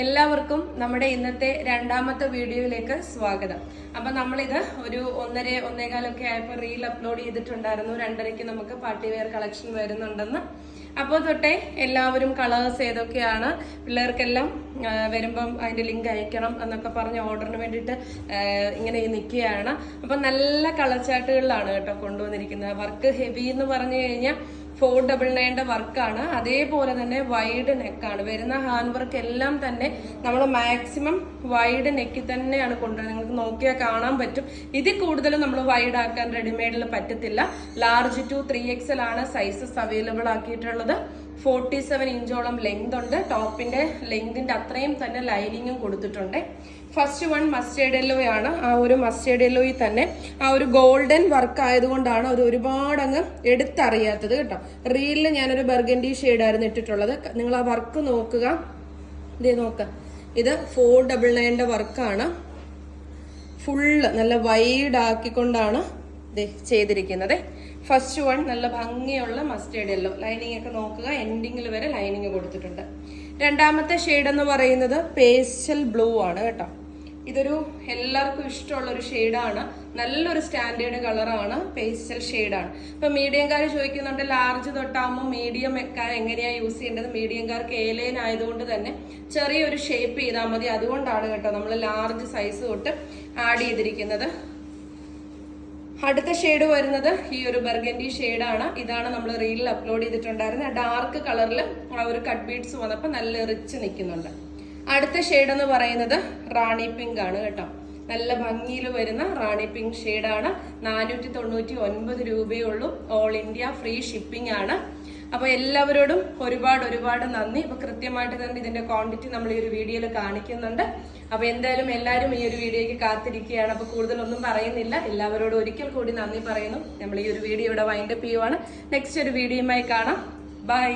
എല്ലാവർക്കും നമ്മുടെ ഇന്നത്തെ രണ്ടാമത്തെ വീഡിയോയിലേക്ക് സ്വാഗതം. അപ്പൊ നമ്മളിത് ഒരു ഒന്നര ഒന്നേകാലൊക്കെ ആയപ്പോൾ റീൽ അപ്ലോഡ് ചെയ്തിട്ടുണ്ടായിരുന്നു. രണ്ടരയ്ക്ക് നമുക്ക് പാർട്ടി വെയർ കളക്ഷൻ വരുന്നുണ്ടെന്ന്. അപ്പോൾ തൊട്ടേ എല്ലാവരും കളേഴ്സ് ഏതൊക്കെയാണ് പിള്ളേർക്കെല്ലാം വരുമ്പം അതിന്റെ ലിങ്ക് അയക്കണം എന്നൊക്കെ പറഞ്ഞ് ഓർഡറിന് വേണ്ടിയിട്ട് ഇങ്ങനെ നിൽക്കുകയാണ് അപ്പൊ നല്ല കളർ ചാർട്ടുകളിലാണ് കേട്ടോ കൊണ്ടുവന്നിരിക്കുന്നത്. വർക്ക് ഹെവി എന്ന് പറഞ്ഞു കഴിഞ്ഞാൽ ഫോർ ഡബിൾ നയന്റെ വർക്കാണ്. അതേപോലെ തന്നെ വൈഡ് നെക്കാണ് വരുന്ന ഹാൻഡ് വർക്ക് എല്ലാം തന്നെ നമ്മൾ മാക്സിമം വൈഡ് നെക്കിൽ തന്നെയാണ് കൊണ്ടുവരുന്നത്. നിങ്ങൾക്ക് നോക്കിയാൽ കാണാൻ പറ്റും. ഇതിൽ കൂടുതലും നമ്മൾ വൈഡ് ആക്കാൻ റെഡിമെയ്ഡിൽ പറ്റത്തില്ല. ലാർജ് ടു ത്രീ എക്സൽ ആണ് സൈസസ് അവൈലബിൾ ആക്കിയിട്ടുള്ളത്. ഫോർട്ടി സെവൻ ഇഞ്ചോളം ലെങ്ത് ഉണ്ട്. ടോപ്പിന്റെ ലെങ്തിന്റെ അത്രയും തന്നെ ലൈനിങ്ങും കൊടുത്തിട്ടുണ്ട്. ഫസ്റ്റ് വൺ മസ്റ്റേഡ് എല്ലോ ആണ്. ആ ഒരു മസ്റ്റേഡ് എല്ലോയിൽ തന്നെ ആ ഒരു ഗോൾഡൻ വർക്ക് ആയതുകൊണ്ടാണ് അത് ഒരുപാട് അങ്ങ് എടുത്തറിയാത്തത് കേട്ടോ. റീലിൽ ഞാനൊരു ബർഗൻഡി ആയിരുന്നു ഇട്ടിട്ടുള്ളത്. നിങ്ങൾ ആ വർക്ക് നോക്കുക. ഇതേ നോക്ക. ഇത് ഫോർ ഡബിൾ നയന്റെ വർക്കാണ് ഫുള്ള് നല്ല വൈഡ് ആക്കിക്കൊണ്ടാണ് ഇത് ചെയ്തിരിക്കുന്നത്. ഫസ്റ്റ് വൺ നല്ല ഭംഗിയുള്ള മസ്റ്റേഡ് യെല്ലോ ലൈനിങ് ഒക്കെ നോക്കുക. എൻഡിങ്ങിൽ വരെ ലൈനിങ് കൊടുത്തിട്ടുണ്ട്. രണ്ടാമത്തെ ഷെയ്ഡ് എന്ന് പറയുന്നത് പേസ്റ്റൽ ബ്ലൂ ആണ് കേട്ടോ. ഇതൊരു എല്ലാവർക്കും ഇഷ്ടമുള്ള ഒരു ഷെയ്ഡാണ് നല്ലൊരു സ്റ്റാൻഡേർഡ് കളറാണ് പേസ്റ്റൽ ഷെയ്ഡാണ് ഇപ്പം മീഡിയംകാർ ചോദിക്കുന്നുണ്ട് ലാർജ് തൊട്ടാകുമ്പോൾ മീഡിയം വെക്കാൻ എങ്ങനെയാണ് യൂസ് ചെയ്യേണ്ടത്? മീഡിയംകാർക്ക് ഏലൈൻ ആയതുകൊണ്ട് തന്നെ ചെറിയൊരു ഷേപ്പ് ചെയ്താൽ മതി. അതുകൊണ്ടാണ് കേട്ടോ നമ്മൾ ലാർജ് സൈസ് തൊട്ട് ആഡ് ചെയ്തിരിക്കുന്നത്. അടുത്ത ഷെയ്ഡ് വരുന്നത് ഈ ഒരു ബർഗൻഡി ഷെയ്ഡാണ് ഇതാണ് നമ്മൾ റീലിൽ അപ്ലോഡ് ചെയ്തിട്ടുണ്ടായിരുന്നത് ഡാർക്ക് കളറിൽ ആ ഒരു കട്ട് ബീഡ്സ് വന്നപ്പോൾ നല്ല റിച്ച് നിൽക്കുന്നുണ്ട് അടുത്ത ഷെയ്ഡ് എന്ന് പറയുന്നത് റാണി പിങ്ക് ആണ് കേട്ടോ. നല്ല ഭംഗിയിൽ വരുന്ന റാണി പിങ്ക് ഷെയ്ഡാണ്. നാനൂറ്റി തൊണ്ണൂറ്റി ഒൻപത് രൂപയേ ഉള്ളൂ ഓൾ ഇന്ത്യ ഫ്രീ ഷിപ്പിംഗ് ആണ്. അപ്പൊ എല്ലാവരോടും ഒരുപാട് ഒരുപാട് നന്ദി. ഇപ്പൊ കൃത്യമായിട്ട് തന്നെ ഇതിന്റെ ക്വാണ്ടിറ്റി നമ്മൾ ഈ ഒരു വീഡിയോയിൽ കാണിക്കുന്നുണ്ട്. അപ്പൊ എന്തായാലും എല്ലാവരും ഈ ഒരു വീഡിയോയ്ക്ക് കാത്തിരിക്കുകയാണ്. അപ്പൊ കൂടുതലൊന്നും പറയുന്നില്ല. എല്ലാവരോടും ഒരിക്കൽ കൂടി നന്ദി പറയുന്നു. നമ്മൾ ഈ ഒരു വീഡിയോ ഇവിടെ വൈൻഡപ്പ് ചെയ്യുവാണ്. നെക്സ്റ്റ് ഒരു വീഡിയോയുമായി കാണാം. ബൈ